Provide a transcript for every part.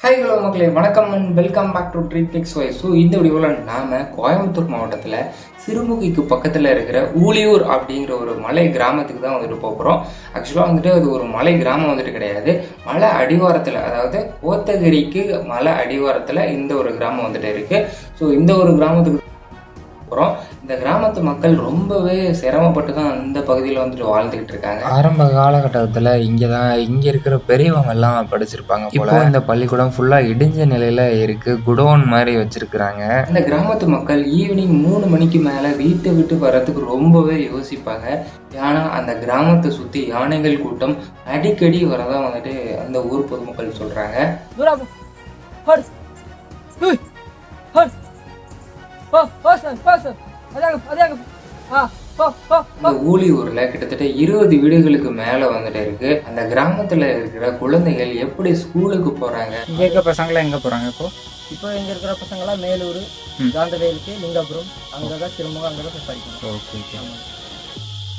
Hi hello மக்களே. வணக்கம் and welcome back to treat picks why so இந்த வீடியோவில் நாம கோயம்புத்தூர் மாவட்டத்தில் சிறுமுகைக்கு பக்கத்தில் இருக்கிற ஊழியூர் அப்படிங்கிற ஒரு மலை கிராமத்துக்கு தான் வந்துட்டு போகிறோம் ஆக்சுவலாக வந்துட்டு அது ஒரு மலை கிராமம் வந்துட்டு கிடையாது. மலை அடிவாரத்தில் அதாவது கோத்தகிரிக்கு மலை அடிவாரத்தில் இந்த ஒரு கிராமம் வந்துட்டு இருக்குது ஸோ இந்த ஒரு கிராமத்துக்கு போகிறோம் இந்த கிராமத்து மக்கள் ரொம்பவே சிரமப்பட்டு தான் இந்த பகுதியில் வந்துட்டு வாழ்ந்துக்கிட்டு இருக்காங்க. ஆரம்ப காலகட்டத்தில் இங்கே தான் இங்கே இருக்கிற பெரியவங்க எல்லாம் படிச்சிருப்பாங்க போல. இந்த பள்ளிக்கூடம் ஃபுல்லாக இடிஞ்ச நிலையில இருக்கு. குடோன் மாதிரி வச்சிருக்கிறாங்க. இந்த கிராமத்து மக்கள் ஈவினிங் மூணு மணிக்கு மேலே வீட்டை விட்டு வர்றதுக்கு ரொம்பவே யோசிப்பாங்க. ஏன்னா அந்த கிராமத்தை சுற்றி யானைகள் கூட்டம் அடிக்கடி வரதா வந்துட்டு அந்த ஊர் பொதுமக்கள் சொல்கிறாங்க Hey! Hard! Oh, awesome, awesome! அதாங்க அதாங்க. ஆ இந்த ஊழியூரில் கிட்டத்தட்ட இருபது வீடுகளுக்கு மேலே வந்துட்டு இருக்கு. அந்த கிராமத்தில் இருக்கிற குழந்தைகள் எப்படி ஸ்கூலுக்கு போகிறாங்க இங்கே இருக்க பசங்களாம் எங்கே போகிறாங்க இப்போ? இப்போ இங்க இருக்கிற பசங்களாம் மேலூர் காந்தவேலுக்கு லிங்காபுரம் அங்கே தான் சிறுமுகம் அங்கே தான் போய் படிக்கணும். Okay okay.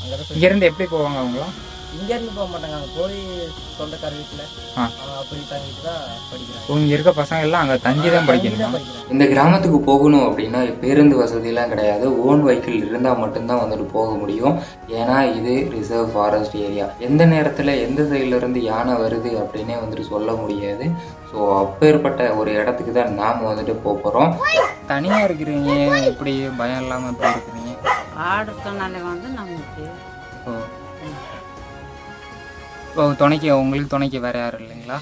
அங்கே தான் இங்கேருந்து எப்படி போவாங்க அவங்களாம்? இங்கேருந்து போக மாட்டாங்க. அங்கே போய் சொந்தக்கார வீட்டில். அப்படி தங்கிட்டு தான் படிக்கிறாங்க இங்கே இருக்க பசங்க எல்லாம் அங்கே தங்கி தான் படிக்கணுமா? இந்த கிராமத்துக்கு போகணும் அப்படின்னா பேருந்து வசதிலாம் கிடையாது. ஓன் வெஹிக்கிள் இருந்தால் மட்டும்தான் வந்துட்டு போக முடியும். ஏன்னா இது ரிசர்வ் ஃபாரஸ்ட் ஏரியா எந்த நேரத்தில் எந்த சைடுல இருந்து யானை வருது அப்படின்னே வந்துட்டு சொல்ல முடியாது. ஸோ அப்பேற்பட்ட ஒரு இடத்துக்கு தான் நாம் வந்துட்டு போக போகிறோம் தனியாக இருக்கிறீங்க. எப்படி பயம் இல்லாமல் எப்படி இருக்கிறீங்க. ஆடுக்கனால வந்து நமக்கு இப்போ துணைக்கு உங்களுக்கு துணைக்கு வேற யாரும் இல்லைங்களா?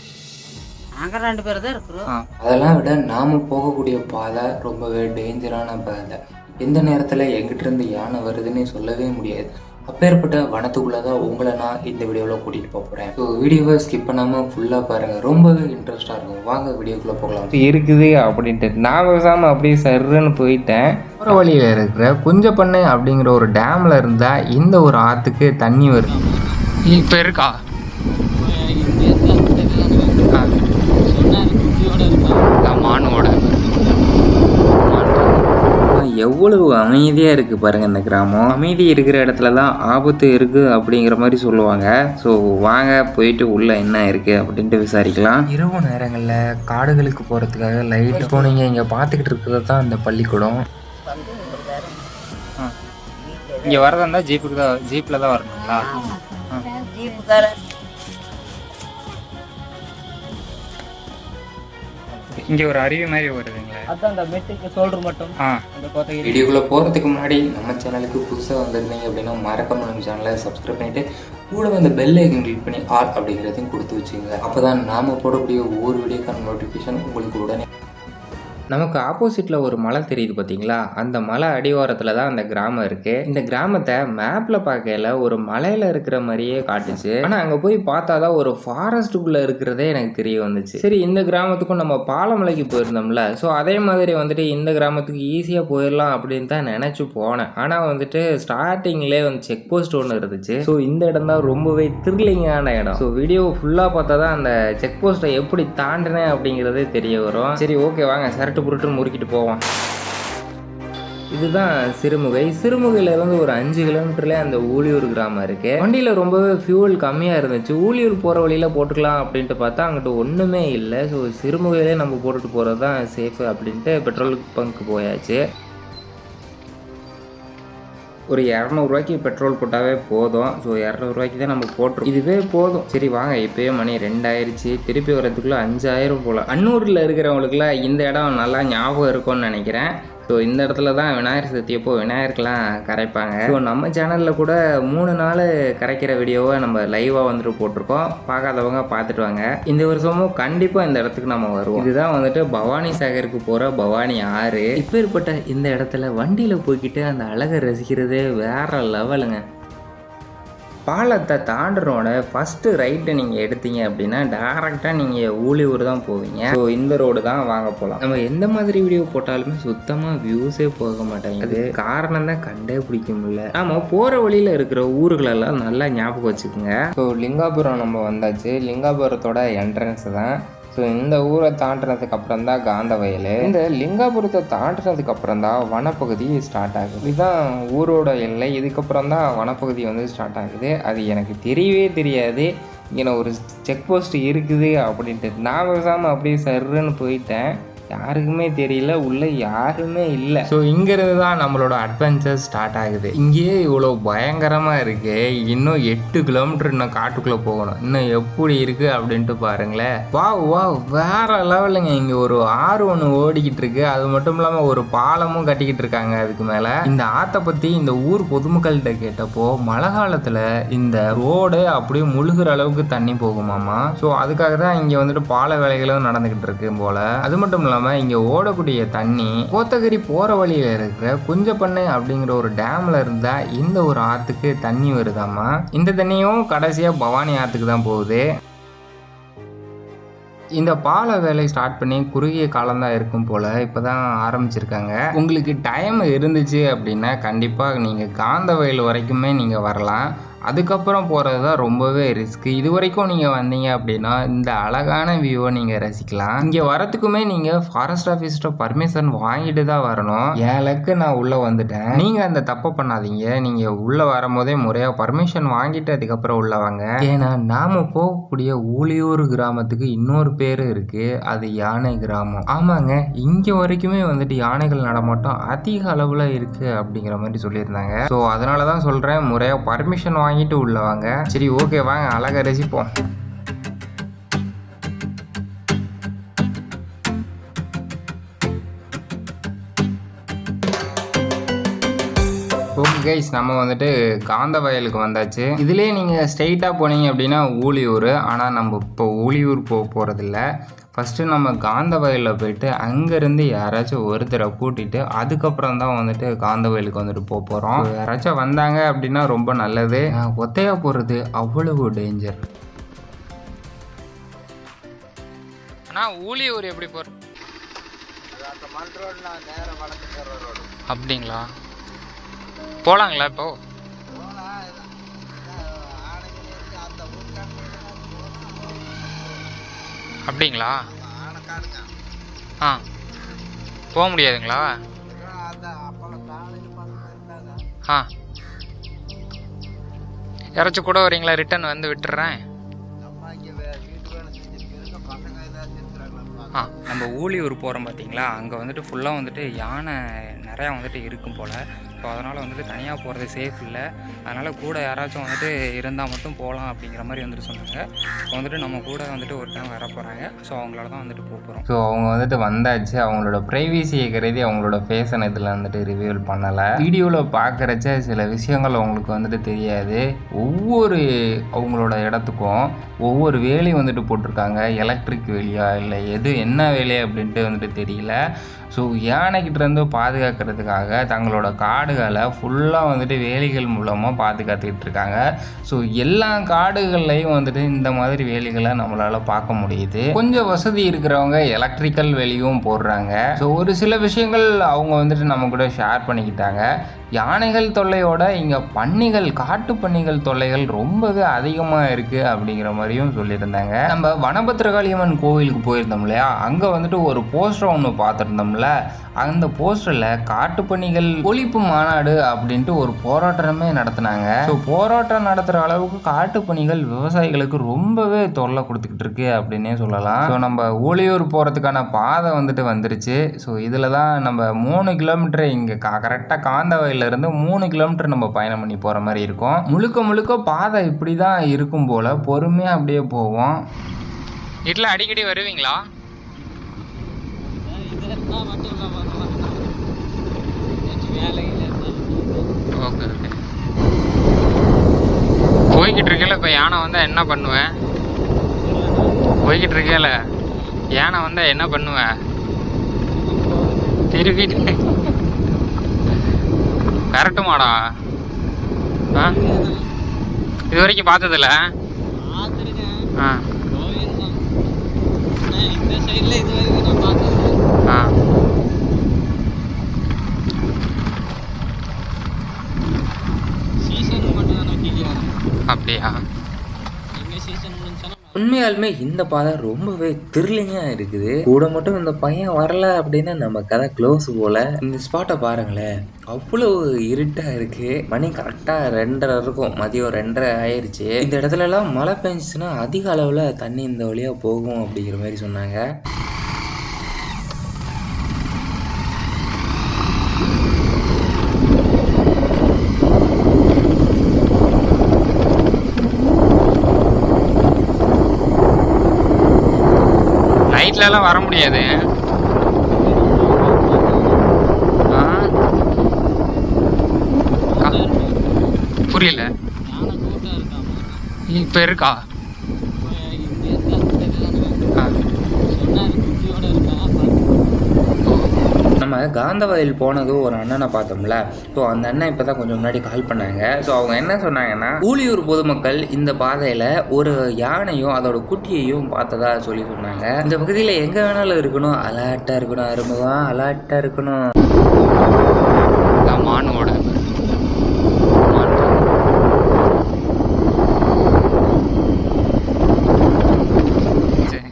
நாங்கள் ரெண்டு பேர் தான் இருக்கிறோம். ஆ. அதெல்லாம் விட நாம் போகக்கூடிய பாதை ரொம்பவே டேஞ்சரான பாதை. எந்த நேரத்தில் எங்கிட்ட இருந்து யானை வருதுன்னே சொல்லவே முடியாது. அப்பேற்பட்ட வனத்துக்குள்ளே தான் உங்களை நான் இந்த வீடியோவில் கூட்டிகிட்டு போக போகிறேன் ஸோ வீடியோவை ஸ்கிப் பண்ணாமல் ஃபுல்லாக பாருங்கள் ரொம்பவே இன்ட்ரெஸ்டாக இருக்கும். வாங்க வீடியோக்குள்ளே போகலாம். இருக்குது அப்படின்ட்டு. நான் பேசாமல் அப்படியே சர்ன்னு போயிட்டேன். போகிற வழியில் இருக்கிற குஞ்சப்பண்ணை அப்படிங்கிற ஒரு டேமில் இருந்தால் இந்த ஒரு ஆற்றுக்கு தண்ணி வருது. இப்போ இருக்கா? எவ்வளவு அமைதியாக இருக்குது பாருங்கள் இந்த கிராமம். அமைதி இருக்கிற இடத்துல தான் ஆபத்து இருக்குது அப்படிங்கிற மாதிரி சொல்லுவாங்க. ஸோ வாங்க போயிட்டு உள்ளே என்ன இருக்குது அப்படின்ட்டு விசாரிக்கலாம். இரவு நேரங்களில் காடுகளுக்கு போகிறதுக்காக லைட் இப்போ நீங்கள் இங்கே பார்த்துக்கிட்டு இருக்கிறது தான் இந்த பள்ளிக்கூடம். இங்கே வரதா இருந்தால் ஜீப்புக்கு தான் ஜீப்பில் தான் வரணுங்களா? ஜீப்புக்காரர் இங்கே ஒரு அருவி மாதிரி வருதுங்களே அதுதான் அந்த மெட்டுக்கு சோல்டர் மட்டும். அந்த கோத்தகிரி வீடியோக்குள்ளே போகிறதுக்கு முன்னாடி நம்ம சேனலுக்கு புதுசாக வந்திருந்தீங்க அப்படின்னா மறக்காம நம்ம சேனலை சப்ஸ்கிரைப் பண்ணிவிட்டு கூட அந்த பெல் ஐக்கன் கிளிக் பண்ணி ஆல் அப்படிங்கிறதையும் கொடுத்து வச்சுங்க அப்போ தான் நாம் போடக்கூடிய ஒவ்வொரு வீடியோக்கான நோட்டிஃபிகேஷன் உங்களுக்கு உடனே நமக்கு ஆப்போசிட்டில் ஒரு மலை தெரியுது பார்த்தீங்களா அந்த மலை அடிவாரத்தில் தான் அந்த கிராமம் இருக்குது இந்த கிராமத்தை மேப்பில் பார்க்கையில ஒரு மலையில் இருக்கிற மாதிரியே காட்டுச்சு. ஆனால் அங்கே போய் பார்த்தா தான் ஒரு ஃபாரஸ்ட்டுக்குள்ளே இருக்கிறதே எனக்கு தெரிய வந்துச்சு. சரி இந்த கிராமத்துக்கும் நம்ம பாலமலைக்கு போயிருந்தோம்ல. ஸோ அதே மாதிரி வந்துட்டு இந்த கிராமத்துக்கு ஈஸியாக போயிடலாம் அப்படின்னு தான் நினச்சி போனேன். ஆனால் வந்துட்டு ஸ்டார்டிங்லேயே வந்து செக் போஸ்ட் ஒன்று இருந்துச்சு. ஸோ இந்த இடம் தான் ரொம்பவே த்ரில்லிங்கான இடம். ஸோ வீடியோ ஃபுல்லாக பார்த்தா தான் அந்த செக் போஸ்ட்டை எப்படி தாண்டினேன் அப்படிங்கிறதே தெரிய வரும். சரி ஓகே வாங்க. சரட்டு புரட்டு முறுக்கிட்டு போவான். இதுதான் சிறுமுகை. சிறுமுகையிலேருந்து ஒரு அஞ்சு கிலோமீட்டர்ல அந்த ஊழியூர் கிராமம் இருக்கு. வண்டியில் ரொம்பவே ஃபியூல் கம்மியாக இருந்துச்சு. ஊழியூர் போகிற வழியில போட்டுக்கலாம் அப்படின்ட்டு பார்த்தா அங்கிட்ட ஒன்றுமே இல்லை. ஸோ சிறுமுகையிலே நம்ம போட்டுட்டு போகிறது தான் சேஃபு அப்படின்ட்டு பெட்ரோல் பங்க் போயாச்சு. ஒரு இரநூறுவாய்க்கு பெட்ரோல் போட்டாவே போதும். ஸோ இரநூறுவாய்க்கு தான் நம்ம போட்டுரும் இதுவே போதும். சரி வாங்க இப்போயே மணி ரெண்டாயிருச்சு. திருப்பி வரதுக்குள்ளே அஞ்சாயிரம் போல. அன்னூரில் இருக்கிறவங்களுக்குலாம் இந்த இடம் நல்லா ஞாபகம் இருக்கும்னு நினைக்கிறேன். ஸோ இந்த இடத்துல தான் விநாயகர் சதுர்த்தியப்போ விநாயகருக்கெலாம் கரைப்பாங்க. ஸோ நம்ம சேனலில் கூட மூணு நாள் கரைக்கிற வீடியோவை நம்ம லைவாக வந்துட்டு போட்டிருக்கோம். பார்க்காதவங்க பார்த்துட்டு வாங்க. இந்த வருஷமும் கண்டிப்பாக இந்த இடத்துக்கு நம்ம வருவோம். இதுதான் வந்துட்டு பவானி சாகருக்கு போகிற பவானி ஆறு. இப்பேற்பட்ட இந்த இடத்துல வண்டியில் போய்கிட்டு அந்த அழகை ரசிக்கிறதே வேற லெவலுங்க. பாலத்தை தாண்டுறோட ஃபஸ்ட்டு ரைட்டை நீங்கள் எடுத்தீங்க அப்படின்னா டேரெக்டாக நீங்கள் ஊழியூர் தான் போவீங்க. ஸோ இந்த ரோடு தான் வாங்க போகலாம் நம்ம எந்த மாதிரி வீடியோ போட்டாலுமே சுத்தமாக வியூஸே போக மாட்டேங்குது காரணம் தான் கண்டே பிடிக்க முடியல. நம்ம போகிற வழியில் இருக்கிற ஊர்களெல்லாம் நல்லா ஞாபகம் வச்சுக்கோங்க. ஸோ லிங்காபுரம் நம்ம வந்தாச்சு. லிங்காபுரத்தோட என்ட்ரன்ஸ் தான். ஸோ இந்த ஊரை தாண்டினதுக்கு அப்புறம் தான் காந்த வயல் இந்த லிங்காபுரத்தை தாண்டினதுக்கு அப்புறம் தான் வனப்பகுதி ஸ்டார்ட் ஆகுது. இதுதான் ஊரோட எல்லை. இதுக்கப்புறம் தான் வனப்பகுதி வந்து ஸ்டார்ட் ஆகுது. அது எனக்கு தெரியவே தெரியாது. இங்கே ஒரு செக் போஸ்ட் இருக்குது அப்படின்ட்டு. நான் பேசாமல் அப்படியே சருன்னு போயிட்டேன். யாருக்குமே தெரியல உள்ள யாருமே இல்லை. ஸோ இங்கிறது தான் நம்மளோட அட்வென்ச்சர் ஸ்டார்ட் ஆகுது. இங்கேயே இவ்வளோ பயங்கரமாக இருக்கு. இன்னும் எட்டு கிலோமீட்டர் இன்னும் காட்டுக்குள்ளே போகணும். இன்னும் எப்படி இருக்கு அப்படின்ட்டு பாருங்களேன். வா வா வேற லெவலுங்க இங்கே ஒரு ஆறு ஒன்று ஓடிக்கிட்டு இருக்கு. அது மட்டும் இல்லாமல் ஒரு பாலமும் கட்டிக்கிட்டு இருக்காங்க அதுக்கு மேலே. இந்த ஆற்றை பற்றி இந்த ஊர் பொதுமக்கள்கிட்ட கேட்டப்போ மழை காலத்தில் இந்த ரோடு அப்படியே முழுகிற அளவுக்கு தண்ணி போகுமாமா? ஸோ அதுக்காக தான் இங்கே வந்துட்டு பால வேலைகளும் நடந்துக்கிட்டு இருக்கு போல. அது மட்டும் இல்லாமல் இங்கே ஓடக்கூடிய தண்ணி கோத்தகிரி போகிற வழியில் இருக்கிற குஞ்சப்பண்ணை அப்படிங்கிற ஒரு டேமில் இருந்தால் இந்த ஒரு ஆற்றுக்கு தண்ணி வருதாமா இந்த தண்ணியும் கடைசியாக பவானி ஆற்றுக்கு தான் போகுது. இந்த பால வேலை ஸ்டார்ட் பண்ணி குறுகிய காலம்தான் இருக்கும் போல் இப்போ தான் ஆரம்பிச்சிருக்காங்க. உங்களுக்கு டைம் இருந்துச்சு அப்படின்னா கண்டிப்பாக நீங்கள் காந்த வயல் வரைக்குமே நீங்கள் வரலாம். அதுக்கப்புறம் போகிறது தான் ரொம்பவே ரிஸ்க்கு இது வரைக்கும் நீங்கள் வந்தீங்க அப்படின்னா இந்த அழகான வியூவை நீங்கள் ரசிக்கலாம். இங்கே வரத்துக்குமே நீங்கள் ஃபாரஸ்ட் ஆஃபீஸ்கிட்ட பர்மிஷன் வாங்கிட்டு தான் வரணும். என் நான் உள்ளே வந்துட்டேன். நீங்கள் அந்த தப்பை பண்ணாதீங்க. நீங்கள் உள்ளே வரும்போதே முறையாக பர்மிஷன் வாங்கிட்டு அதுக்கப்புறம் உள்ளே வாங்க ஏன்னா நாம் போகக்கூடிய ஊழியூர் கிராமத்துக்கு இன்னொரு பேர் இருக்குது அது யானை கிராமம். ஆமாங்க. இங்கே வரைக்குமே வந்துட்டு யானைகள் நடமாட்டம் அதிக அளவில் இருக்குது அப்படிங்கிற மாதிரி சொல்லியிருந்தாங்க. ஸோ அதனால தான் சொல்கிறேன் முறையாக பர்மிஷன் வாங்கிட்டு உள்ள வாங்க. சரி ஓகே வாங்க அழகாக ரசிப்போம். ஓகே கைஸ் நம்ம வந்துட்டு காந்த வயலுக்கு வந்தாச்சு. இதுலேயே நீங்கள் ஸ்ட்ரெயிட்டாக போனீங்க அப்படின்னா ஊழியூர். ஆனால் நம்ம இப்போ ஊழியூர் போக போகிறதில்ல ஃபஸ்ட்டு நம்ம காந்த வயலில் போயிட்டு அங்கேருந்து யாராச்சும் ஒருத்தரை கூட்டிட்டு அதுக்கப்புறம் தான் வந்துட்டு காந்த வயலுக்கு வந்துட்டு போக போகிறோம் யாராச்சும் வந்தாங்க அப்படின்னா ரொம்ப நல்லது. ஆஹ், ஒத்தையா போகிறது அவ்வளவு டேஞ்சர் ஆனால் ஊழியூர் எப்படி போகிற அந்த மண் ரோடு நான் நேரம் வடக்கு போகிற ரோடு அப்படிங்களா? போகலாங்களா இப்போ? அப்படிங்களா? ஆ. போக முடியாதுங்களா? ஆ. யாராச்சும் கூட வரீங்களா? ரிட்டர்ன் வந்து விட்டுறேன். ஆ. நம்ம ஊழியூர் போகிறோம் பார்த்தீங்களா அங்கே வந்துட்டு ஃபுல்லாக வந்துட்டு யானை நிறையா வந்துட்டு இருக்கும் போல். ஸோ அதனால் வந்துட்டு தனியாக போகிறது சேஃப் இல்லை. அதனால் கூட யாராச்சும் வந்துட்டு இருந்தால் மட்டும் போகலாம் அப்படிங்கிற மாதிரி வந்துட்டு சொன்னாங்க. வந்துட்டு நம்ம கூட வந்துட்டு ஒருத்தவங்க வர போகிறாங்க ஸோ அவங்களால தான் வந்துட்டு போகிறோம் ஸோ அவங்க வந்துட்டு வந்தாச்சு. அவங்களோட ப்ரைவசியை கருதி அவங்களோட ஃபேஷன் இதில் வந்துட்டு ரிவியூல் பண்ணலை. வீடியோவில் பார்க்குறச்ச சில விஷயங்கள் அவங்களுக்கு வந்துட்டு தெரியாது. ஒவ்வொரு அவங்களோட இடத்துக்கும் ஒவ்வொரு வேலையும் வந்துட்டு போட்டிருக்காங்க. எலக்ட்ரிக் வேலையா இல்லை எது என்ன வேலையா அப்படின்ட்டு வந்துட்டு தெரியல. ஸோ யானைக்கிட்டேருந்து பாதுகாக்கிறதுக்காக தங்களோட காடுகளை ஃபுல்லாக வந்துட்டு வேலிகள் மூலமாக பாதுகாத்துக்கிட்டு இருக்காங்க ஸோ எல்லா காடுகள்லையும் வந்துட்டு இந்த மாதிரி வேலிகளை நம்மளால் பார்க்க முடியுது. கொஞ்சம் வசதி இருக்கிறவங்க எலக்ட்ரிக்கல் வேலியும் போடுறாங்க. ஸோ ஒரு சில விஷயங்கள் அவங்க வந்துட்டு நம்ம கூட ஷேர் பண்ணிக்கிட்டாங்க. யானைகள் தொல்லையோட இங்கே பன்னிகள் காட்டு பன்னிகள் தொல்லைகள் ரொம்பவே அதிகமாக இருக்குது அப்படிங்கிற மாதிரியும் சொல்லியிருந்தாங்க. நம்ம வனபத்திரகாளியம்மன் கோவிலுக்கு போயிருந்தோம் இல்லையா? அங்கே வந்துட்டு ஒரு போஸ்டர் ஒன்று பார்த்துருந்தோம்ல. அந்த போஸ்டரில் காட்டுப்பணிகள் ஒழிப்பு மாநாடு அப்படின்ட்டு ஒரு போராட்டமே நடத்தினாங்க. ஸோ போராட்டம் நடத்துகிற அளவுக்கு காட்டுப்பணிகள் விவசாயிகளுக்கு ரொம்பவே தொல்லை கொடுத்துக்கிட்டு இருக்கு அப்படின்னே சொல்லலாம். ஸோ நம்ம ஊழியூர் போகிறதுக்கான பாதை வந்துட்டு வந்துருச்சு. ஸோ இதில் தான் நம்ம மூணு கிலோமீட்டர் இங்கே கரெக்டாக காந்தவாயிலிருந்து மூணு கிலோமீட்டர் நம்ம பயணம் பண்ணி போகிற மாதிரி இருக்கும். முழுக்க முழுக்க பாதை இப்படி தான் இருக்கும் போல். பொறுமையாக அப்படியே போவோம். இதில் அடிக்கடி வருவீங்களா? ஓகே ஓகே போய்கிட்டு இருக்கல இப்போ யானை வந்தால் என்ன பண்ணுவேன் போய்கிட்டு இருக்கல யானை வந்தால் என்ன பண்ணுவேன் திருப்பிட்டு. விரட்டுமாடா. ஆ? இது வரைக்கும் பார்த்ததில்ல? ஆ. இந்த சைடில் இது வரைக்கும் நான் பார்த்தது அப்படியா? உண்மையாலுமே இந்த பாதை ரொம்பவே த்ரில்லிங்காக இருக்குது. கூட மட்டும் இந்த பையன் வரல அப்படின்னா நம்ம கதை க்ளோஸ் போல. இந்த ஸ்பாட்டை பாருங்களேன். அவ்வளோ இருட்டாக இருக்கு. மணி கரெக்டாக ரெண்டரை இருக்கும். மதியம் ரெண்டரை ஆயிருச்சு. இந்த இடத்துல எல்லாம் மழை பெஞ்சிச்சுன்னா அதிக அளவில் தண்ணி இந்த வழியாக போகும் அப்படிங்கிற மாதிரி சொன்னாங்க. நைட்லலாம் வர முடியாது. புரியல. இப்ப இருக்கா? காந்தவாதியில் போனதும் ஒரு அண்ணனை பார்த்தோம்ல. ஸோ அந்த அண்ணன் இப்போ தான் கொஞ்சம் முன்னாடி கால் பண்ணாங்க. ஸோ அவங்க என்ன சொன்னாங்கன்னா ஊழியூர் பொதுமக்கள் இந்த பாதையில் ஒரு யானையும் அதோட குட்டியையும் பார்த்ததா சொல்லி சொன்னாங்க. இந்த பகுதியில் எங்கே வேணாலும் இருக்கணும். அலர்ட்டாக இருக்கணும் அருமுகம் அலர்ட்டாக இருக்கணும் இதான் மான் ஓடுது மான். சரி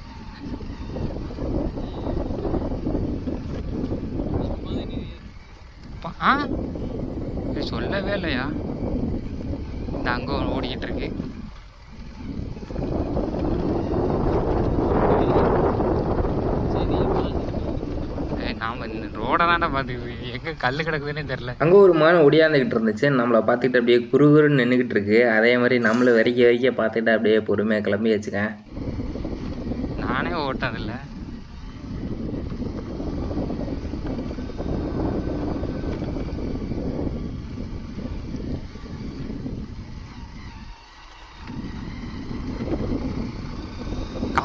பா- ஆ இது சொல்லவே இல்லையா? இந்த அங்கே ஓடிக்கிட்டு இருக்கு. நாம இந்த ரோட பார்த்துக்கிட்டு எங்க கல் கிடக்குதுன்னே தெரில அங்கே ஒரு மான் ஒடியாந்துக்கிட்டு இருந்துச்சு. நம்மளை பார்த்துக்கிட்டு அப்படியே குறுகுறுன்னு நின்றுக்கிட்டு இருக்கு. அதே மாதிரி நம்மளை வரைக்க வரைக்க பார்த்துட்டு அப்படியே பொறுமையாக கிளம்பி வச்சுக்கேன் நானே ஓட்டதில்ல.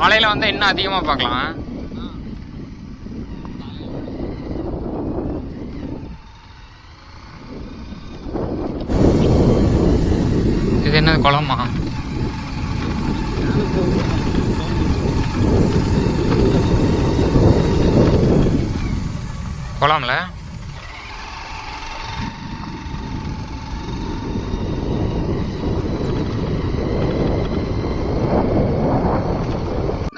காலையில வந்து இன்னும் அதிகமா பார்க்கலாம். இது என்னது குளமா? குளம்ல?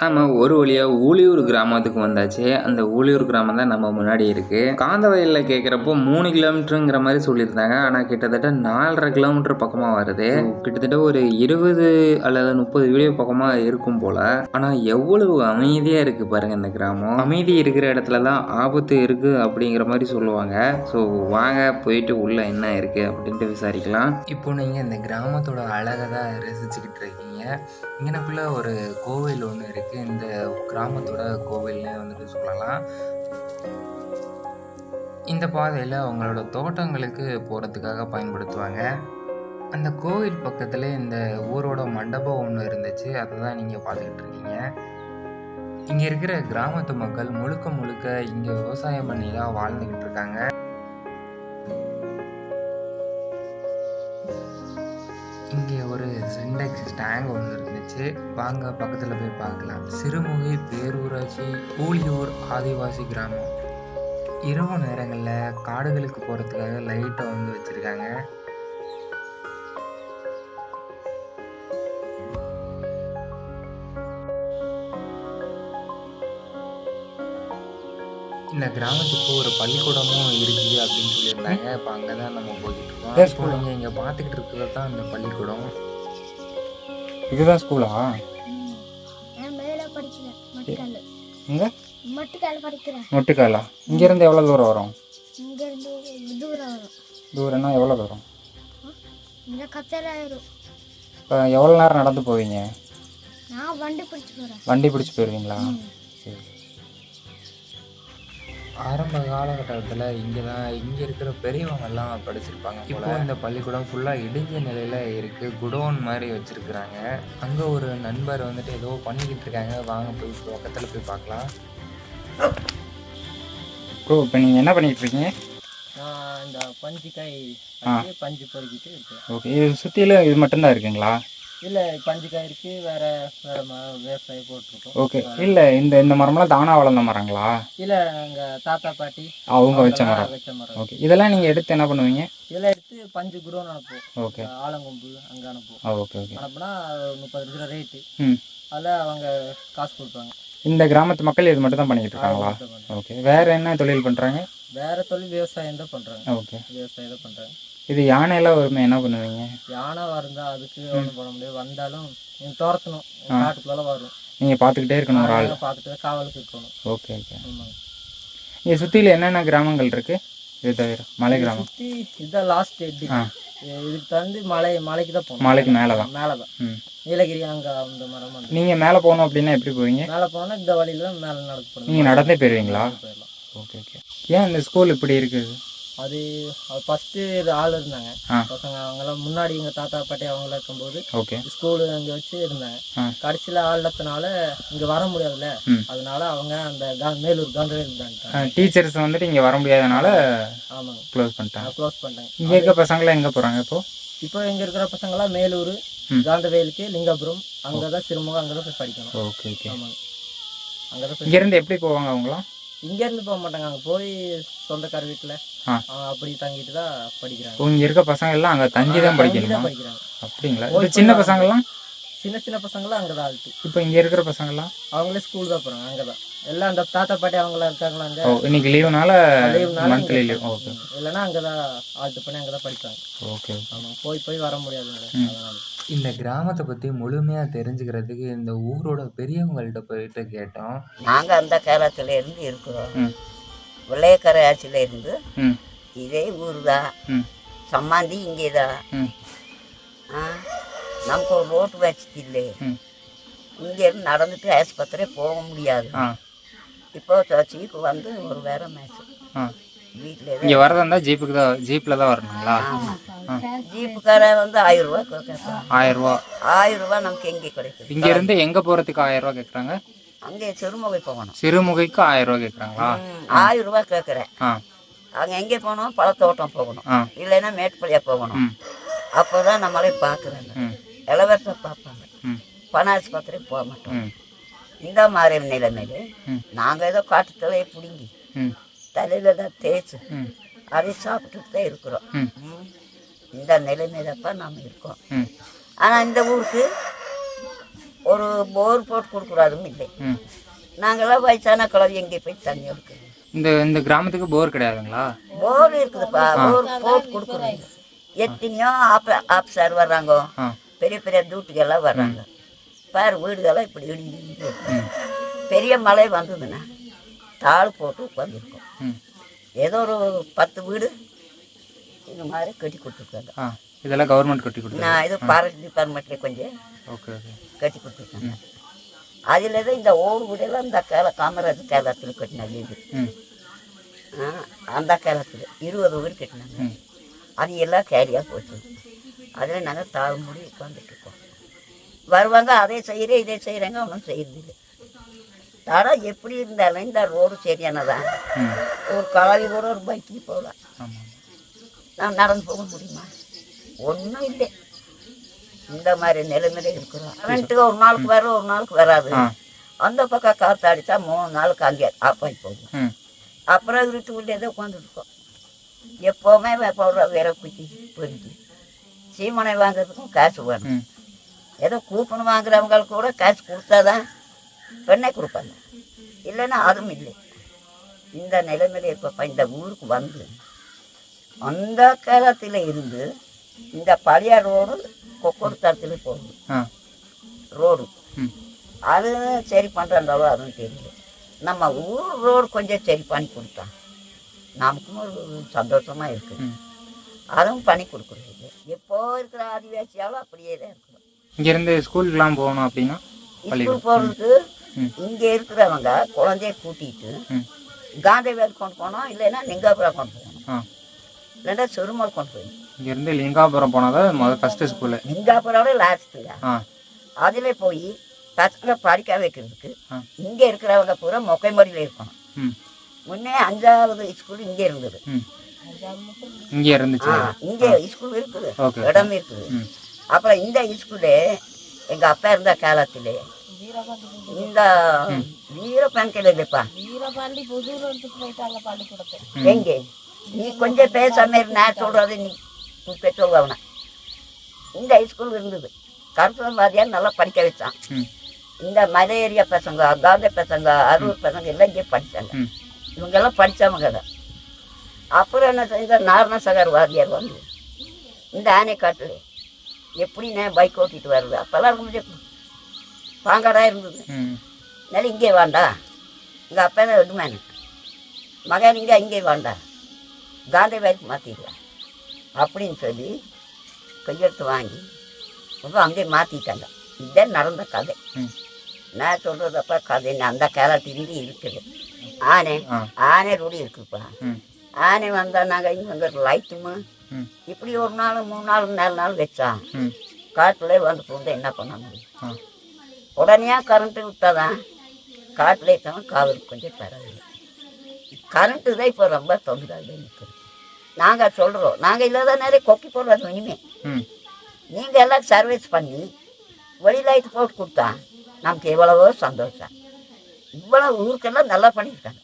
நம்ம ஒரு வழியாக ஊழியூர் கிராமத்துக்கு வந்தாச்சு. அந்த ஊழியூர் கிராமம் தான் நம்ம முன்னாடி இருக்கு. காந்தவயலில் கேட்குறப்போ மூணு கிலோமீட்டருங்கிற மாதிரி சொல்லியிருந்தாங்க. ஆனால் கிட்டத்தட்ட நாலரை கிலோமீட்டர் பக்கமாக வருது. கிட்டத்தட்ட ஒரு இருபது அல்லது முப்பது வீடியோ பக்கமாக இருக்கும் போல. ஆனால் எவ்வளவு அமைதியாக இருக்கு பாருங்க இந்த கிராமம். அமைதி இருக்கிற இடத்துல தான் ஆபத்து இருக்கு அப்படிங்கிற மாதிரி சொல்லுவாங்க. ஸோ வாங்க போயிட்டு உள்ள என்ன இருக்கு அப்படின்ட்டு விசாரிக்கலாம். இப்போ நீங்கள் இந்த கிராமத்தோட அழகை தான் ரசிச்சுக்கிட்டு இருக்கீங்க. இங்கனக்குள்ள ஒரு கோவில் ஒன்று இருக்குது இந்த கிராமத்தோட கோவில்னு வந்துட்டு சொல்லலாம். இந்த பாதையில் அவங்களோட தோட்டங்களுக்கு போகிறதுக்காக பயன்படுத்துவாங்க. அந்த கோவில் பக்கத்தில் இந்த ஊரோட மண்டபம் ஒன்று இருந்துச்சு. அதை தான் நீங்கள் பார்த்துக்கிட்டு இருக்கீங்க. இங்கே இருக்கிற கிராமத்து மக்கள் முழுக்க முழுக்க இங்கே விவசாயம் பண்ணி தான் வாழ்ந்துக்கிட்டு இருக்காங்க. டேங்க் ஒன்று இருந்துச்சு. வாங்க பக்கத்தில் போய் பார்க்கலாம். சிறுமுகை பேரூராட்சி ஊழியூர் ஆதிவாசி கிராமம். இரவு நேரங்களில் காடுகளுக்கு போகிறதுக்காக லைட்டை வந்து வச்சுருக்காங்க. இந்த கிராமத்துக்கு ஒரு பள்ளிக்கூடமும் இருக்குது அப்படின்னு சொல்லியிருந்தாங்க. இப்போ அங்கே தான் நம்ம போய்கிட்டு இருக்கோம். இப்போ நீங்கள் இங்கே பார்த்துக்கிட்டு இருக்கிறது தான் இந்த பள்ளிக்கூடம். இதுதான் ஸ்கூலா? படிக்கிறேன் மட்டுக்கால் இங்கேருந்து எவ்வளோ தூரம் வரும்? தூரம்னா எவ்வளோ தூரம்? இப்போ எவ்வளோ நேரம் நடந்து போவீங்க? வண்டி பிடிச்சி போகிறேன் வண்டி பிடிச்சி போயிருவீங்களா? சரி. ஆரம்ப காலகட்டத்தில் இங்கே தான் இங்கே இருக்கிற பெரியவங்க எல்லாம் படிச்சிருப்பாங்க இப்போ இந்த பள்ளிக்கூடம் ஃபுல்லாக இடிஞ்ச நிலையில் இருக்குது குடோன் மாதிரி வச்சுருக்குறாங்க. அங்கே ஒரு நண்பர் வந்துட்டு ஏதோ பண்ணிக்கிட்டு இருக்காங்க. வாங்க போய் பக்கத்தில் போய் பார்க்கலாம். ப்ரோ இப்போ நீங்கள் என்ன பண்ணிட்டு இருக்கீங்க? நான் இந்த பஞ்சுக்காய் ஆ. வச்சு பஞ்சு பொறுக்கிட்டு இருக்கேன். ஓகே இது சுற்றிலும் இது மட்டும்தான் இருக்குங்களா? இல்லை பஞ்சுக்காய் இருக்கு வேற வேற ம- விவசாயம் போட்டிருக்கோம். ஓகே. இல்லை இந்த இந்த மரம்லாம் தானாக வளர்ந்த மரங்களா? இல்லை எங்கள் தாத்தா பாட்டி அவங்க வச்ச மரம். வச்ச மரம். ஓகே. இதெல்லாம் நீங்கள் எடுத்து என்ன பண்ணுவீங்க? இதெல்லாம் எடுத்து பஞ்சு குடோன் அனுப்புவோம். ஓகே. ஆலங்கொம்பு அங்கே அனுப்புவோம். Okay okay. அனுப்புனா முப்பது ரூபா ரேட்டு அதில் அவங்க காசு கொடுப்பாங்க. இந்த கிராமத்து மக்கள் இது மட்டும் தான் பண்ணிக்கிட்டு இருக்காங்களா? பண்றாங்க. ஓகே. வேற என்ன தொழில் பண்ணுறாங்க வேற தொழில் விவசாயம் தான் பண்ணுறாங்க ஓகே. விவசாயம் தான் பண்ணுறாங்க இது யானையெல்லாம் வருமே என்ன பண்ணுவீங்க? யானை வருந்தா அதுக்கு ஒன்றும் பண்ண முடியாது. வந்தாலும் நீங்கள் துரத்தணும். காட்டுக்குள்ள வரும் நீங்கள் பார்த்துக்கிட்டே இருக்கணும் ஒரு ஆள். பார்த்துட்டு காவலுக்கு இருக்கணும். Okay okay. இங்கே சுற்றியில் என்னென்ன கிராமங்கள் இருக்குது இது தவிர மலை கிராமம். சுற்றி இதுதான் லாஸ்ட் எட்டு. இதுக்கு தந்து மலை மலைக்கு தான் போகணும். மலைக்கு மேலே தான். மேலே தான். நீலகிரி அங்கே அந்த மரம் நீங்கள் மேலே போகணும் அப்படின்னா எப்படி போவீங்க? மேலே போனால் இந்த வழியில தான் மேலே நடந்து போகணும். நீங்கள் நடந்தே போயிடுவீங்களா ஓகே ஓகே. ஏன் இந்த ஸ்கூல் இப்படி இருக்குது? அது ஃபஸ்ட்டு ஆள் இருந்தாங்க. பசங்க அவங்கெல்லாம் முன்னாடி எங்கள் தாத்தா பாட்டி அவங்களாம் இருக்கும்போது ஸ்கூலு அங்கே வச்சு இருந்தாங்க. கடைசியில் ஆள் இல்லாதனால இங்கே வர முடியாதுல்ல. அதனால அவங்க அந்த மேலூர் காந்தவேல் தான்ட்டாங்க டீச்சர்ஸ் வந்துட்டு இங்கே வர முடியாதனால ஆமாங்க. க்ளோஸ் பண்ணிட்டாங்க. க்ளோஸ் பண்ணிட்டாங்க. இங்கே இருக்க பசங்களாம் எங்கே போகிறாங்க இப்போ? இப்போ இங்கே இருக்கிற பசங்களாம் மேலூர். காந்தவேலுக்கு லிங்கபுரம் அங்கே தான் சிறுமுகம் அங்கே தான் போய் படிக்கணும். Okay okay. ஆமாங்க. அங்கே தான் போய் இங்கேருந்து எப்படி போவாங்க அவங்களாம்? இங்கேருந்து போக மாட்டாங்க. அங்கே போய் சொந்தக்கார வீட்டில். அப்படி தங்கிட்டு தான் படிக்கிறாங்க இங்கே இருக்க பசங்க எல்லாம் அங்கே தங்கி தான் படிக்கிறாங்க. அப்படிங்களா? சின்ன பசங்கள்லாம்? சின்ன சின்ன பசங்களாம் அங்கே தான் ஆள்ட்டு. இப்போ இங்கே இருக்கிற பசங்கள்லாம்? அவங்களே ஸ்கூல் தான் போகிறாங்க அங்கே தான் எல்லாம் அந்த தாத்தா பாட்டி அவங்களாம் இருக்காங்களா அங்கே? இன்னைக்கு லீவுனால மந்த்லி லீவ் ஓகே இல்லைன்னா அங்கே தான் ஆல்ட்டு பண்ணி அங்கே தான் படிப்பாங்க ஓகே ஆமாம் போய் போய் வர அதனால. இந்த கிராமத்தை பற்றி முழுமையாக தெரிஞ்சுக்கிறதுக்கு இந்த ஊரோட பெரியவங்கள்ட்ட போயிட்டு கேட்டோம். நாங்கள் அந்த காலத்துல இருந்து இருக்கிறோம். ம். வெள்ளையக்கரை ஆட்சியில் இருந்து இதே ஊர் தான் சம்மாந்தி இங்கே தான் நமக்கு ஒரு ரோட்டு வசதி இல்லை. இங்கேருந்து நடந்துட்டு ஆஸ்பத்திரி போக முடியாது. இப்போ சர்ச்சுக்கு வந்து ஒரு வேற மேட்ச். வீட்டில் இங்கே வரதா இருந்தால் ஜீப்புக்கு தான் ஜீப்பில் தான் வரணுங்களா? ஆ. ஜீப்புக்காரன் வந்து ஆயிரம் ரூபா கேட்குறான் ஆயிரம் ரூபா. ஆயிரம் ரூபா நமக்கு எங்கே கிடைக்குது? இங்கேருந்து எங்கே போகிறதுக்கு ஆயிரம் ரூபா கேட்குறாங்க அங்கே சிறுமுகை போகணும். சிறுமுகைக்கு ஆயிரம் ரூபா கேட்குறாங்களா ஆயிரம் ரூபா கேட்குறேன் அங்கே எங்கே போகணும்? பழத்தோட்டம் போகணும். இல்லைன்னா மேட்டுப்பள்ளியா போகணும். அப்போ தான் நம்மளே பார்க்குறாங்க. இளவரசை பார்ப்பாங்க? பண ஆஸ்பத்திரி போக மாட்டோம் இந்த மாதிரி நிலைமையில. நாங்கள் ஏதோ காட்டு தலையை பிடுங்கி தலையில் தான் தேய்ச்சி அதை சாப்பிட்டுட்டு தான் இருக்கிறோம். இந்த நிலைமையிலப்பா நாம் இருக்கோம். ம். ஆனால் இந்த ஊருக்கு ஒரு போர் போட்டு கொடுக்குறாதும் இல்லை. நாங்களாம் வயசான கிழவி எங்கே போய் தண்ணி எடுக்கணும் இந்த இந்த கிராமத்துக்கு போர் கிடையாதுங்களா? போர் இருக்குதுப்பா. போர் போட்டு கொடுக்குறோம் எத்தனையோ ஆப் ஆப்சார் வர்றாங்க. பெரிய பெரிய டியூட்டிக்கெல்லாம் வர்றாங்க. பாரு வீடுகள்லாம் இப்படி இடிஞ்சு. பெரிய மழை வந்ததுன்னா தாள் போட்டு உட்காந்துருக்கோம். ஏதோ ஒரு பத்து வீடு இது மாதிரி கட்டி கொடுத்துருக்காங்க. இதெல்லாம் கவர்மெண்ட் கட்டி கொடுத்தா நான் இது ஃபாரஸ்ட் டிபார்ட்மெண்ட்ல கொஞ்சம் ஓகே கட்டி கொடுத்துருக்காங்க. அதில் தான் இந்த ஓடு வீடெல்லாம் இந்த கால காமராஜ் காலத்தில் கட்டினாங்க இது. ம். ஆ, அந்த காலத்தில் இருபது வீடு கட்டினாங்க. அது எல்லாம் கேரியாக போச்சு. அதில் நாங்கள் தாழ் மூடி உட்காந்துட்டு இருக்கோம் வருவாங்க அதை செய்கிறேன் இதை செய்கிறாங்க ஒன்றும் செய்யறதில்லை. தடம் எப்படி இருந்தாலும் இந்த ரோடு சரியானதான் ஒரு காலி கூட ஒரு பைக்கு போகலாம். நான் நடந்து போக முடியுமா? ஒன்றும் இல்லை. இந்த மாதிரி நிலைமையில இருக்கிறோம். கரண்ட்டு ஒரு நாளுக்கு வரும் ஒரு நாளுக்கு வராது. அந்த பக்கம் காற்று அடித்தா மூணு நாளுக்கு அங்கே ஆகி போகும். அப்புறம் வீட்டுக்குள்ளே தான் உட்காந்துருக்கோம் எப்போவுமே போடுற வேற குச்சி பொறுக்கி சீமனை வாங்குறதுக்கும் காசு வேணும். ஏதோ கூப்பன் வாங்குறவங்களுக்கு கூட காசு கொடுத்தாதான் பெண்ணை கொடுப்பாங்க. இல்லைன்னா அதுவும் இல்லை. இந்த நிலைமையில இருப்பப்ப இந்த ஊருக்கு வந்து அந்த காலத்தில் இருந்து இந்த பழைய ரோடு கொக்கோடு தரத்தில் போகுது ரோடு. அது சரி பண்ணுறாங்களோ அதுவும் தெரியல. நம்ம ஊர் ரோடு கொஞ்சம் சரி பண்ணி கொடுத்தான் நமக்கும் ஒரு சந்தோஷமாக இருக்குது அதுவும் பண்ணி கொடுக்குறது. எப்போ இருக்கிற ஆதிவாசியாலும் அப்படியே தான் இருக்கிறோம் இங்கேருந்து ஸ்கூலுக்குலாம் போகணும் அப்படின்னா ஸ்கூல் போகிறதுக்கு. இங்கே இருக்கிறவங்க குழந்தைய கூட்டிட்டு ம். காந்திவேல் கொண்டு போனோம் இல்லைன்னா லிங்காபுரம் கொண்டு போகணும். இல்லைன்னா சிறுமல் கொண்டு போகணும். இங்கேருந்து லிங்காபுரம் போனால் தான் முதல் ஃபஸ்ட்டு ஸ்கூலு லிங்காபுரோட லாஸ்ட்டுங்க அதில் போய் பசங்க படிக்க வைக்கிறதுக்கு. இங்கே இருக்கிறவங்க பூரா மொக்கைமடியில் இருக்கணும். ம். முன்னே அஞ்சாவது ஸ்கூல் இங்கே இருந்தது. இங்கே இருந்துச்சு. இங்கே ஸ்கூல் இருக்குது. இடம் இருக்குது. அப்புறம் இந்த ஸ்கூலு எங்கள் அப்பா இருந்த காலத்தில் இந்த வீரபாண்டியில் இல்லைப்பா. எங்கே? நீ கொஞ்சம் பேசாம இரு, நான் சொல்றது நீ இப்போ சொல்லுவவன இந்த ஸ்கூல் இருந்தது. கருத்தன் வாதியார் நல்லா படிக்க வச்சான். இந்த மலை ஏரியா பசங்க காந்த பசங்க அரூர் பசங்க எல்லாம் இங்கே படித்தாங்க. இவங்கெல்லாம் படித்தவங்க தான். அப்புறம் என்ன செஞ்ச நாரண சகர் வாத்தியார் வந்து. இந்த ஆனைக்காட்டில் எப்படி நான் பைக் ஓட்டிட்டு வருது. அப்போல்லாம் கொஞ்சம் பாங்காடாக இருந்தது. அதனால இங்கே வேண்டாம் எங்கள் அப்பா தான் விடுமானு மகன் இங்கே இங்கே வேண்டாம் காந்தி வரைக்கும் மாற்றிடலாம் அப்படின்னு சொல்லி கையெழுத்து வாங்கி அப்புறம் அங்கே மாற்றிட்டாங்க இதுதான் நடந்த கதை. நான் சொல்கிறதப்ப கதை அந்த காலத்திலிருந்து இருக்குது. ஆனை. ஆனை ரூடி இருக்குப்பா. ஆனை வந்தால் நாங்கள் இங்கே வந்து லைட்டுமா இப்படி ஒரு நாள் மூணு நாள் நாலு நாள் வச்சான் ம். காட்டில் வந்து பூந்து என்ன பண்ண முடியும்? உடனே கரண்ட்டு விட்டாதான் காட்டில் இருக்கவன் காவல் கொஞ்சம் பரவாயில்ல கரண்ட்டு தான் இப்போ ரொம்ப தொந்தரவு நிற்குது நாங்கள் சொல்கிறோம் நாங்கள் இல்லாத நிறைய கொக்கி போடுறது இனிமே. நீங்கள் எல்லாம் சர்வீஸ் பண்ணி வெளி லைட் போட்டு கொடுத்தா நமக்கு எவ்வளவோ சந்தோஷம். இவ்வளோ ஊருக்கெல்லாம் நல்லா பண்ணியிருக்காங்க.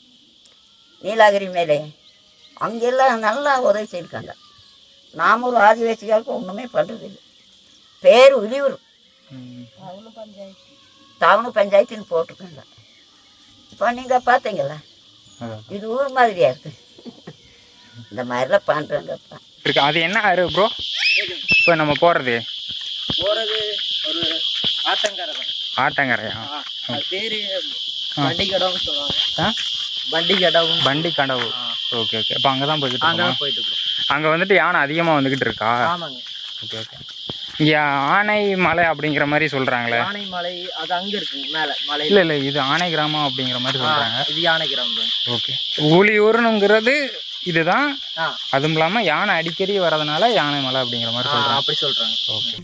நீலகிரி மேலே அங்கெல்லாம் நல்லா உதவி செய்திருக்காங்க நாம ஒரு ஆதிவாசிகளுக்கு ஒன்றுமே பண்ணுறதில்லை பேர் உலியூர் ம் டவுனு பஞ்சாயத்துன்னு போட்டிருக்காங்க. இப்போ நீங்கள் பார்த்தீங்களா. இது ஊர் மாதிரியா இருக்கு. இந்த மாதிரிலாம் பண்ணுறாங்கப்பா இருக்கு. அது என்ன ஆறு ப்ரோ இப்போ நம்ம போகிறது போகிறது ஒரு ஆத்தங்கரை தான் பேர் வண்டி கடவுன்னு சொல்லுவாங்க. வண்டி கடவும் பண்டி கடவு ஓகே ஓகே அப்போ அங்கே தான் போய்கிட்டு அங்கே தான் போயிட்டு அங்கே வந்துட்டு யானை அதிகமாக வந்துக்கிட்டு இருக்கா? ஆமாங்க. ஓகே ஓகே இங்கே ஆனை மலை அப்படிங்கிற மாதிரி சொல்கிறாங்களே யானை மலை அது அங்கே இருக்குங்க மேலே மலை இல்லை இல்லை இது ஆனை கிராமம் அப்படிங்கிற மாதிரி சொல்கிறாங்க இது யானை கிராமம் ஓகே ஊழியூருங்கிறது இதுதான். அதுவும் இல்லாமல் யானை அடிக்கடி வரதுனால யானை மலை அப்படிங்கிற மாதிரி சொல்கிறாங்க அப்படி சொல்கிறாங்க ஓகே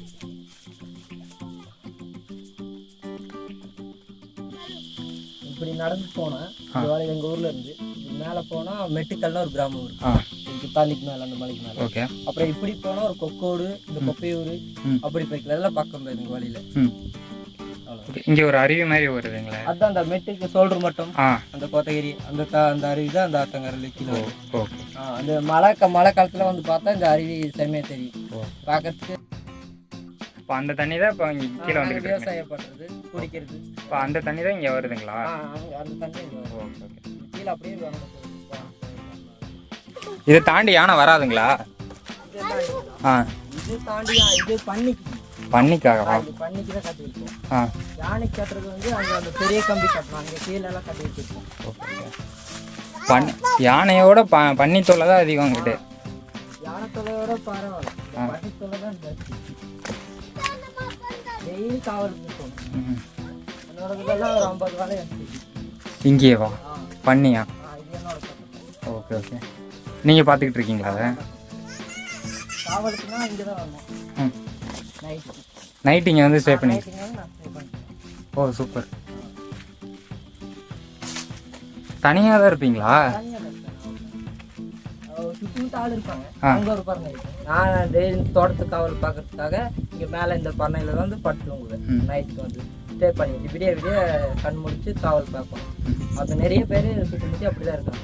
நடந்து போனால் இந்த வேலை எங்கள் ஊரில் இருந்து. மேலே போனால் மெட்டுக்கல்னு ஒரு கிராமம் இருக்கு. ஆ. இதுக்கு தாண்டிக்கு மேலே அந்த மலைக்கு மேலே. ஓகே. அப்புறம் இப்படி போனால் ஒரு கொக்கோடு இந்த கொப்பையூர். அப்படி போய்க்கலாம். எல்லாம் பக்கம் வழியில். ம். அவ்வளோ ஓகே. இங்கே ஒரு அருவி மாதிரி வருதுங்களே அதுதான் அந்த மெட்டுக்கு சோல்டர் மட்டும். அந்த கோத்தகிரி அந்த அந்த அருவி தான் அந்த ஆத்தங்கரில் ஆ, அந்த மழை மழை காலத்தில் வந்து பார்த்தா இந்த அருவி செம்மையாக தெரியும். பார்க்கறதுக்கு இப்போ அந்த தண்ணி தான் இப்போ இங்கே கீழே இருக்கு. விவசாயம் பண்ணுறது குடிக்கிறது. இப்போ அந்த தண்ணி தான் இங்கே வருதுங்களா? அந்த தண்ணி. Okay okay. கீழே அப்படியே. இதை தாண்டி யானை வராதுங்களா? ஆ. இது தாண்டி இது பண்ணிக்கு. பண்ணிக்காகவா? பண்ணிக்கு தான் கட்டி வைப்போம் ஆ. யானை கட்டுறது வந்து அங்கே அந்த பெரிய கம்பி கட்டணும். அங்கே கீழே எல்லாம் கட்டி பன் யானையோட ப பன்னி தொல்லை தான் அதிகம் அங்கிட்டு யானை தொலையோட பரவாயில்ல. இந்த பன்னி தொலை தான் ஜாஸ்தி. டெய்லி காவல் இருக்கும் ம். என்னோட இதெல்லாம் ஒரு ஐம்பது வேலை எனக்கு இங்கேயே வா பண்ணியா? ஓகே ஓகே நீங்கள் பார்த்துக்கிட்டு இருக்கீங்களா அதை? காவலுக்குன்னா இங்கே தான் வரணும் ம் நைட்டு நைட் இங்கே வந்து ஸ்டே பண்ணி ஓ சூப்பர் தனியாக தான் இருப்பீங்களா. அஹ் சுத்தி முத்த ஆள் இருப்பாங்க. ஆ. அங்கே ஒரு பறனை நான் டெய்லி தோட்டத்து காவல் பார்க்கறதுக்காக இங்கே மேலே இந்த பறனையில் வந்து படுத்து தூங்குவேன். ம். நைட்டுக்கு வந்து ஸ்டே பண்ணிட்டு விடிய விடிய கண் முடிச்சு காவல் பார்ப்போம் அது நிறைய பேர் முற்றி அப்படி தான் இருக்காங்க.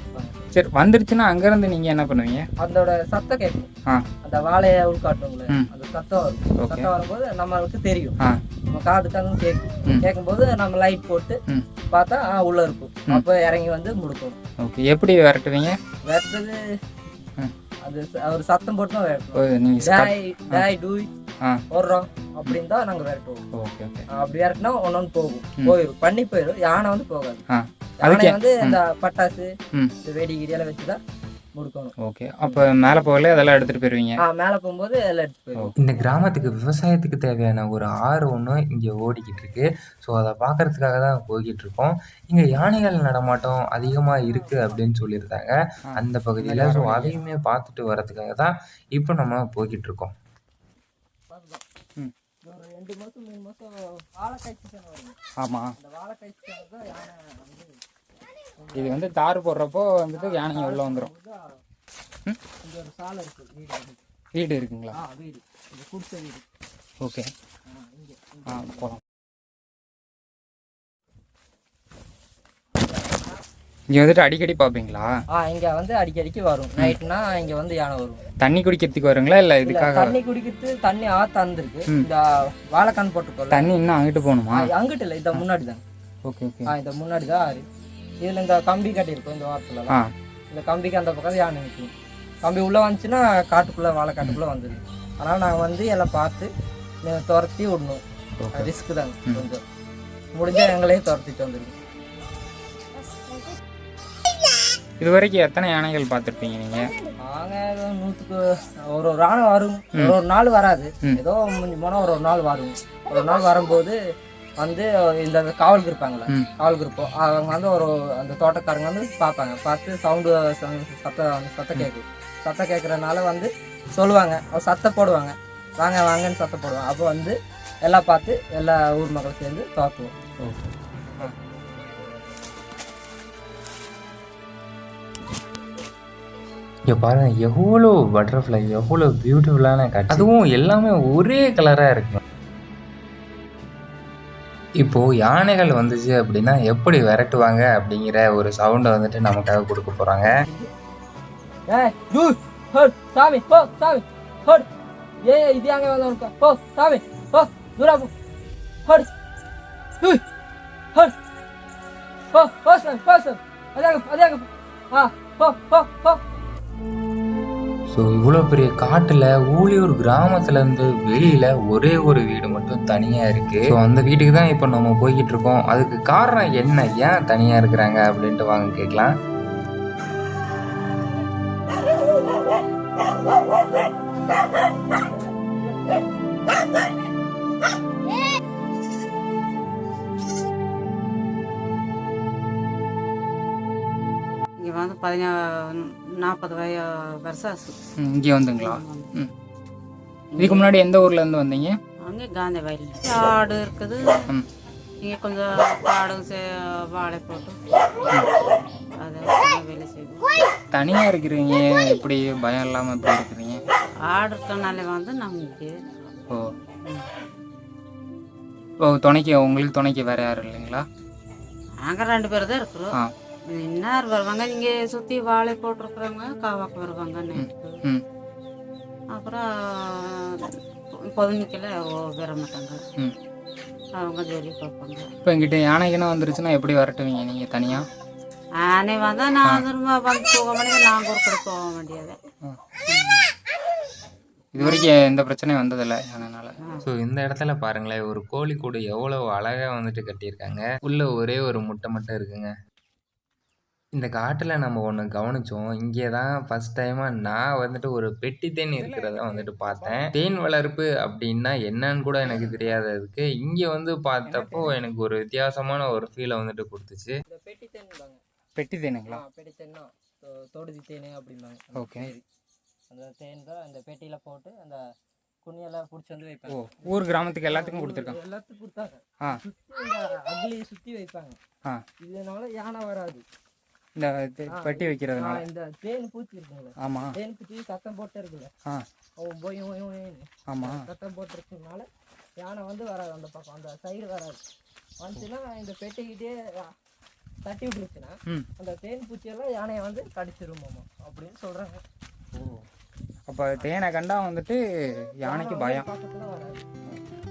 சரி வந்துருச்சுன்னா அங்கேருந்து நீங்கள் என்ன பண்ணுவீங்க? அதோட சத்தம் கேட்கும் அந்த வாழையை உள்காட்டுங்களே. அந்த சத்தம் வரும். சத்தம் வரும்போது நம்மளுக்கு தெரியும். நம்ம காதுக்காக கேட்கும். ம். கேட்கும்போது நம்ம லைட் போட்டு பார்த்தா உள்ள இருக்கும். அப்போ இறங்கி வந்து முடுக்கும் ஓகே எப்படி விரட்டுவீங்க? வெட்டுறது ம். அது ஒரு சத்தம் போட்டு தான் விரட்டுவோம் நீங்கள் டாய் டாய் டூய் ஆ. போடுறோம் அப்படின்னு தான் நாங்கள் விரட்டுவோம் ஓகே ஓகே. அப்படி விரட்டினா ஒன்னொன்று போகும். போயிடும் பண்ணி போயிடும் யானை வந்து போகாது. யானை வந்து இந்த பட்டாசு இந்த வெடி கிடியெல்லாம் வச்சு தான் முடுக்கணும். ஓகே. அப்போ மேலே போகல அதெல்லாம் எடுத்துகிட்டு போயிடுவீங்க ஆ மேலே போகும்போது எல்லாம் எடுத்து போயிடும் இந்த கிராமத்துக்கு விவசாயத்துக்கு தேவையான ஒரு ஆறு ஒன்று இங்கே ஓடிக்கிட்டு இருக்கு. ஸோ அதை பார்க்கறதுக்காக தான் போய்கிட்டு இருக்கோம். இங்கே யானைகள் நடமாட்டம் அதிகமாக இருக்குது அப்படின்னு சொல்லியிருந்தாங்க. அந்த பகுதியில் ஸோ அதையுமே பார்த்துட்டு வரதுக்காக தான் இப்போ நம்ம போய்கிட்டு இருக்கோம். ம். ஒரு ரெண்டு மாதம் மூணு மாதம் வாழைக்காய் சீசன் வரும் ஆமாம் அந்த வாழைக்காய் சீசன் தான் யானை வந்து இது வந்து தார் போடுறப்போ வந்துட்டு யானைங்க உள்ளே வந்துடும் வீடு இருக்கு. வீடு இருக்குங்களா? இது ஓகே. ஆ போகலாம் இங்கே வந்துட்டு அடிக்கடி பார்ப்பீங்களா? ஆ இங்க வந்து அடிக்கடிக்கு வரும். நைட்னா இங்க வந்து யானை வரும். தண்ணி குடிக்கிறதுக்கு வருங்களா? இல்லை இதுக்காக? தண்ணி குடிக்கிறது தண்ணி ஆத்து அந்திருக்கு இந்த வாழைக்கான் போட்டுக்கோல தண்ணி இன்னும் அங்கிட்டு போகணுமா? அங்கிட்டு இல்லை இந்த முன்னாடி தான் ஓகே ஓகே. ஆ இந்த முன்னாடி தான் ஆறு. இதுல இந்த கம்பி கட்டியிருக்கும் இந்த வாரத்துல இந்த கம்பிக்கு அந்த பக்கம் யானை நிற்கும். கம்பி உள்ள வந்துச்சுன்னா காட்டுக்குள்ள வாழைக்காட்டுக்குள்ள வந்துடும் அதனால நாங்கள் வந்து எல்லாம் பார்த்து துரத்தி விடணும். ரிஸ்க் தாங்க கொஞ்சம். முடிஞ்சா எங்களே துரத்திட்டு வந்துடும் இது வரைக்கும் எத்தனை யானைகள் பார்த்துருப்பீங்க நீங்கள் நாங்கள் நூற்றுக்கு ஒரு ஒரு நாள் வரும். ஒரு ஒரு நாள் வராது. ஏதோ முடிஞ்சு போனால் ஒரு ஒரு நாள் வரும். ஒரு நாள் வரும்போது வந்து இந்த காவலுக்கு இருப்பாங்களே காவலுக்கு இருப்போம் அவங்க வந்து ஒரு அந்த தோட்டக்காரங்க வந்து பார்ப்பாங்க. பார்த்து சவுண்டு சத்தம் சத்தம் கேட்கும் சத்தம் கேட்குறனால வந்து சொல்லுவாங்க. சத்தம் போடுவாங்க. வாங்க வாங்கன்னு சத்தம் போடுவாங்க. அப்போ வந்து எல்லாம் பார்த்து எல்லா ஊர் மக்கள் சேர்ந்து தோத்துவோம் இங்கே பாருங்க எவ்வளோ பட்டர்ஃப்ளை எவ்வளோ பியூட்டிஃபுல்லான காட்சி. அதுவும் எல்லாமே ஒரே கலராக இருக்கு. இப்போது யானைகள் வந்துச்சு அப்படின்னா எப்படி விரட்டுவாங்க அப்படிங்கிற ஒரு சவுண்டை வந்துட்டு நமக்காக கொடுக்க போகிறாங்க ஏய் யூ ஹட் சாமி போ சாமி ஹோட் ஏ இது அங்கே வந்து போ சாமி போ தூரா போ. ஹட் யூ ஹட் போ போ சாமி போ சாமி. அதாங்க அதாங்க ஆ போ போ போ. ஸோ இவ்வளோ பெரிய காட்டில் ஊழியூர் கிராமத்துலேருந்து வெளியில் ஒரே ஒரு வீடு மட்டும் தனியாக இருக்குது ஸோ அந்த வீட்டுக்கு தான் இப்போ நம்ம போய்கிட்டு இருக்கோம். அதுக்கு காரணம் என்ன? ஏன் தனியாக இருக்கிறாங்க? அப்படின்ட்டு வாங்க கேட்கலாம். இங்கே வந்து பதினா நாற்பது வய வருஷம் ஆச்சு. இங்கே வந்துங்களா? ம். இதுக்கு முன்னாடி எந்த ஊர்லேருந்து வந்தீங்க? அங்கே காந்தி வயல் ஆடு இருக்குது. ம். இங்கே கொஞ்சம் காடு சே- வாழை போட்டு அதை வேலை செய்வோம். தனியாக இருக்கிறீங்க. எப்படி பயம் இல்லாமல் எப்படி இருக்கிறீங்க. ஆடு இருக்கனால வந்து இங்கே. ஓ. ஓ துணைக்கு உங்களுக்கு துணைக்கு வேறு யாரும் இல்லைங்களா? நாங்கள் ரெண்டு பேர் தான் இருக்கிறோம். இன்னார் வருவாங்க. இங்கே சுற்றி வாழை போட்டிருக்கிறவங்க காவாக்கு வருவாங்க ம் அப்புறம் பொதுமைக்கில் வர மாட்டாங்க. ம். அவங்க ஜோலி பார்ப்பாங்க. இப்போ எங்கிட்ட யானைக்குன்னு வந்துருச்சுன்னா எப்படி விரட்டுவீங்க நீங்கள் தனியாக ஆனை வந்தால் நான் வந்து வந்து போக நாங்கள் ஒரு கூட போக வேண்டியது. இது வரைக்கும் எந்த பிரச்சனையும் வந்ததில்லை யானைனால. ஸோ இந்த இடத்துல பாருங்களேன். ஒரு கோழி கூடு எவ்வளோ அழகாக வந்துட்டு கட்டியிருக்காங்க. உள்ள ஒரே ஒரு முட்டை மட்டும் இருக்குங்க. இந்த காட்டில் நம்ம ஒன்று கவனிச்சோம். இங்கே தான் ஃபர்ஸ்ட் டைமாக நான் வந்துட்டு ஒரு பெட்டி தேன் இருக்கிறத வந்துட்டு பார்த்தேன். தேன் வளர்ப்பு அப்படின்னா என்னன்னு கூட எனக்கு தெரியாததுக்கு இங்கே வந்து பார்த்தப்போ எனக்கு ஒரு வித்தியாசமான ஒரு ஃபீலை வந்துட்டு கொடுத்துச்சு. பெட்டி தேன்பாங்க பெட்டி தேனுங்களா? பெட்டி தேன்னா. தொடுதி தேனு அப்படிம்பாங்க. Okay. அந்த தேன் தான் அந்த பெட்டியில் போட்டு அந்த குனியெல்லாம் பிடிச்சி வந்து வைப்பாங்க. ஊர் கிராமத்துக்கு எல்லாத்துக்கும் கொடுத்துருக்காங்க. எல்லாத்துக்கும் கொடுத்தாங்க. ஆ. சுற்றி இந்த அக்லியை சுற்றி வைப்பாங்க. ஆ. இதனால யானை வராது. இந்த பெட்டி வைக்கிறதுனால. இந்த தேன் பூச்சி இருக்குங்களே ஆமாம் தேன் பூச்சி சத்தம் போட்டு இருக்குல்ல ஆ போய். ஆமாம் சத்தம் போட்டு இருக்கறதுனால யானை வந்து வராது அந்த பக்கம். அந்த சைடு வராது. வந்துச்சுன்னா இந்த பெட்டிக்கிட்டே தட்டி விட்டுருச்சுன்னா அந்த தேன் பூச்சியெல்லாம் யானையை வந்து கடிச்சிருமாமா அப்படின்னு சொல்றாங்க. ஓ. அப்போ தேனை கண்டா வந்துட்டு யானைக்கு பயம்.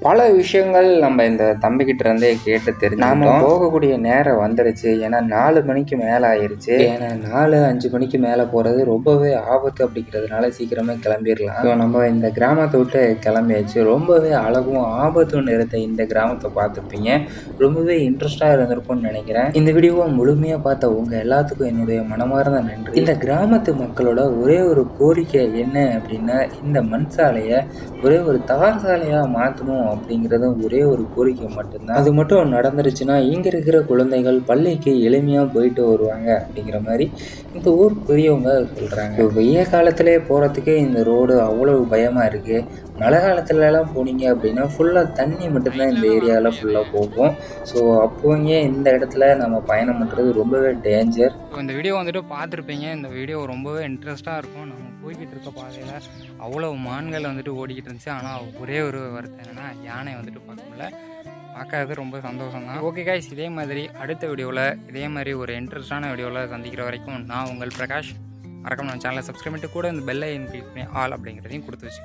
பல விஷயங்கள் நம்ம இந்த தம்பிக்கிட்ட இருந்தே கேட்டு தெரிஞ்சு நாம போகக்கூடிய நேரம் வந்துருச்சு. ஏன்னா நாலு மணிக்கு மேலே ஆயிருச்சு. ஏன்னா நாலு அஞ்சு மணிக்கு மேலே போகிறது ரொம்பவே ஆபத்து அப்படிங்கிறதுனால சீக்கிரமே கிளம்பிடலாம். ஸோ நம்ம இந்த கிராமத்தை விட்டு கிளம்பியாச்சு. ரொம்பவே அழகும் ஆபத்தும் நிறைந்த இந்த கிராமத்தை பார்த்துருப்பீங்க. ரொம்பவே இன்ட்ரெஸ்டாக இருந்திருக்கும்னு நினைக்கிறேன். இந்த வீடியோவை முழுமையாக பார்த்த உங்கள் எல்லாத்துக்கும் என்னுடைய மனமார்ந்த நன்றி. இந்த கிராமத்து மக்களோட ஒரே ஒரு கோரிக்கை என்ன அப்படின்னா இந்த மண் சாலையை ஒரே ஒரு தார் சாலையாக மாற்றணும் அப்படிங்கிறதும் ஒரே ஒரு கோரிக்கை மட்டும்தான். அது மட்டும் நடந்துருச்சுன்னா இங்கே இருக்கிற குழந்தைகள் பள்ளிக்கு எளிமையாக போயிட்டு வருவாங்க அப்படிங்கிற மாதிரி இந்த ஊர் பெரியவங்க சொல்கிறாங்க வெய்ய காலத்திலே போகிறதுக்கே இந்த ரோடு அவ்வளோ பயமாக இருக்குது மழை காலத்துலலாம் போனீங்க அப்படின்னா ஃபுல்லாக தண்ணி மட்டும்தான் இந்த ஏரியாவில் ஃபுல்லாக போகும். ஸோ அப்போங்க இந்த இடத்துல நம்ம பயணம் பண்ணுறது ரொம்பவே டேஞ்சர் இந்த வீடியோ வந்துட்டு பார்த்துருப்பீங்க. இந்த வீடியோ ரொம்பவே இன்ட்ரெஸ்ட்டாக இருக்கும். நம்ம போய்கிட்டு இருக்க பாதையில் அவ்வளோ மான்கள் வந்துட்டு ஓடிக்கிட்டு இருந்துச்சு. ஆனால் ஒரே ஒரு வருத்தம் என்னென்னா யானை வந்துட்டு பார்க்க முடியல பார்க்கறது ரொம்ப சந்தோஷம் தான் ஓகே கைஸ் இதே மாதிரி அடுத்த வீடியோவில் இதே மாதிரி ஒரு இன்ட்ரெஸ்டான வீடியோவில் சந்திக்கிற வரைக்கும் நான் உங்கள் பிரகாஷ். மறக்காம நம்ம சேனலை சப்ஸ்கிரைப் பண்ணிட்டு கூட இந்த பெல் ஐக்கன் கிளிக் பண்ணி ஆல் அப்படிங்கிறதையும் கொடுத்து வச்சு